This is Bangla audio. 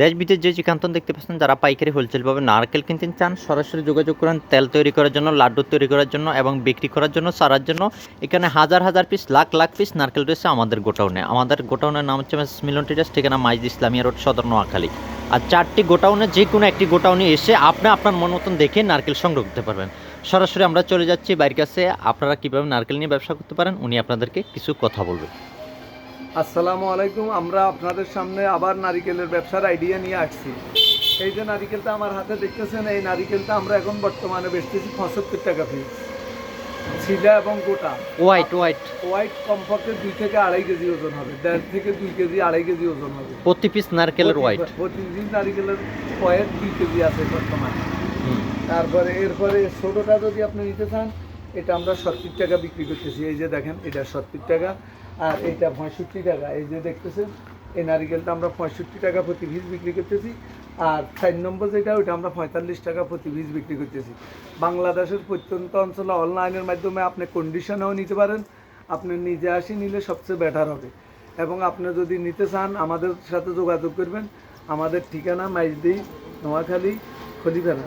দেশ বিদেশ যে যেখান্তন দেখতে পাচ্ছেন, যারা পাইকারি হোলসেলভাবে নারকেল কিনতে চান, সরাসরি যোগাযোগ করেন, তেল তৈরি করার জন্য, লাড্ডু তৈরি করার জন্য এবং বিক্রি করার জন্য সারার জন্য। এখানে হাজার হাজার পিস লাখ লাখ পিস নারকেল রয়েছে আমাদের গোটাউনে আমাদের গোটাউনের নাম হচ্ছে মিলন ট্রেডার্স ঠিকানা মাইজ ইসলামিয়া রোড, সদর নোয়াখালী। আর চারটি গোটাউনে যে কোনো একটি গোটাউনে এসে আপনি আপনার মন মতন দেখে নারকেল সংগ্রহ করতে পারবেন। সরাসরি আমরা চলে যাচ্ছি বাড়ির কাছে। আপনারা কীভাবে নারকেল নিয়ে ব্যবসা করতে পারেন, উনি আপনাদেরকে কিছু কথা বলবেন আসসালামু আলাইকুম আমরা আপনাদের সামনে আবার নারিকেলের ব্যবসার আইডিয়া নিয়ে আসছি। এই যে নারিকেলটা আমার হাতে দেখতেছেন এই নারিকেলটা আমরা এখন বর্তমানে বেচতেছি পঁচাত্তর টাকা পিস ছিলা এবং গোটা। হোয়াইট হোয়াইট হোয়াইট কমপক্ষে দুই থেকে আড়াই কেজি ওজন হবে দেড় থেকে দুই কেজি আড়াই কেজি ওজন হবে। প্রতি পিস নারকেলের হোয়াইট প্রতিদিন নারিকেলের পয়ের দুই কেজি আছে বর্তমানে। তারপরে এরপরে ছোটোটা যদি আপনি নিতে চান এটা আমরা সত্তর টাকা বিক্রি করতেছি। এই যে দেখেন, এটা সত্তর টাকা আর এইটা পঁয়ষট্টি টাকা। এই যে দেখতেছেন, এই নারিকেলটা আমরা পঁয়ষট্টি টাকা প্রতি পিস বিক্রি করতেছি আর চার নম্বর যেটা, ওইটা আমরা পঁয়তাল্লিশ টাকা প্রতি পিস বিক্রি করতেছি। বাংলাদেশের প্রত্যন্ত অঞ্চলে অনলাইনের মাধ্যমে আপনি কন্ডিশনেও নিতে পারেন, আপনি নিজে আসি নিলে সবচেয়ে বেটার হবে। এবং আপনি যদি নিতে চান, আমাদের সাথে যোগাযোগ করবেন। আমাদের ঠিকানা মাইজদি, নোয়াখালী খলিফেরা